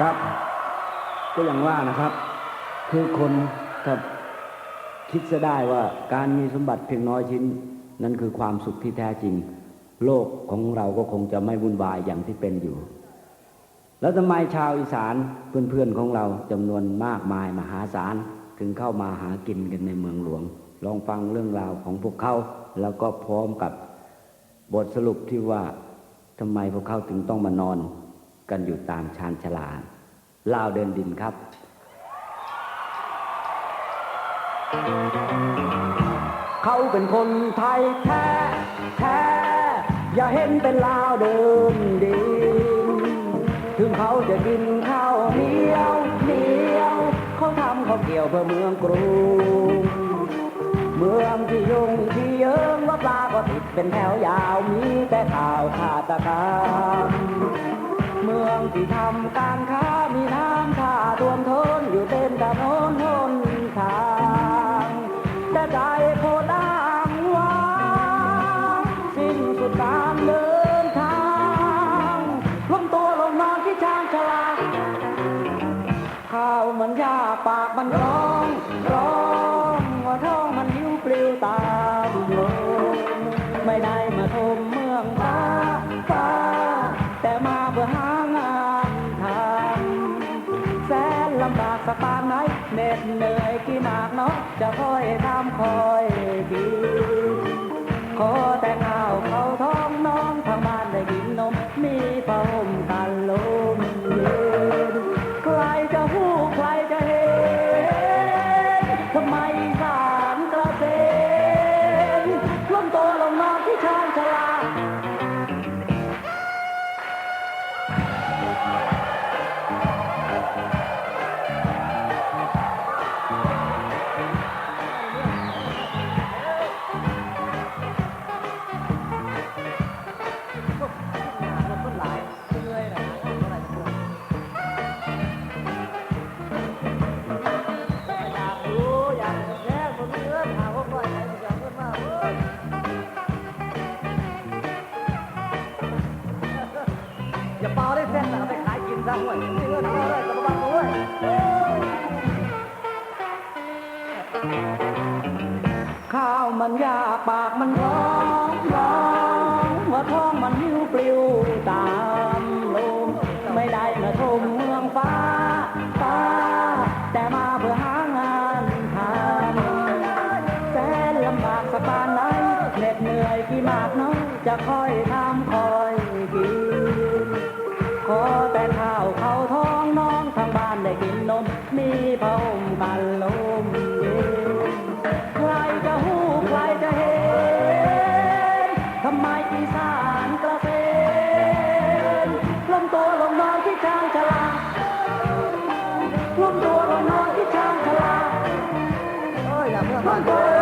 ครับ ก็อย่างว่านะครับ คือคนครับคิดจะได้ว่าการมีสมบัติเพียงน้อยชิ้น นั่นคือความสุขที่แท้จริง โลกของเราก็คงจะไม่วุ่นวายอย่างที่เป็นอยู่ แล้วทำไมชาวอีสานเพื่อนๆของเราจำนวนมากมายมหาศาลถึงเข้ามาหากินกันในเมืองหลวง ลองฟังเรื่องราวของพวกเขา แล้วก็พร้อมกับบทสรุปที่ว่าทำไมพวกเขาถึงต้องมานอน กันอยู่ตามชานชาลาลาวเดินดินครับ เขาเป็นคนไทยแท้ แท้ อย่าเห็นเป็นลาวเดินดิน ถึงเขาจะกินข้าวเหนียวเหนียว เขาทำข้าเกี่ยวเพื่อเมืองกรุง เมืองที่ยุ่งที่เยิงว่าปลาก็ติดเป็นแถวยาวมีแต่ข่าวขาตกรร มเมืองที่ทำการค้ามีน้ำท่าท่วมท้นอยู่เต็มถนนหนทางแต่ใจโคดังว่างสิ้นสุดการเดินทางล้มตัวลงนอนที่ชานชลาข้าวมันยากปากมันร้องร้อง กี่หนักเนาะจะคอยทำคอยดีคอย อย่าเปล่าได้เส้นเอาไปขายกินซะเว้ยนี่เงินเอาเลยกับบ้านด้วยข้าวมันยากปากมันร้องร้องว่าท้องมันหิวปลิวตา จะคอยทำคอยกิน ขอแต่ข้าวเขาท้องน้องทางบ้านได้กินนม มีผ้าห่มกันลมเย็นใครจะหูใครจะเห็นทำไมอีสานกระเซ็นลงตัวลงนอนที่ชางชลาลงตัวลงนอนที่ชางชลาเอ้ยอย่าเพิ่ง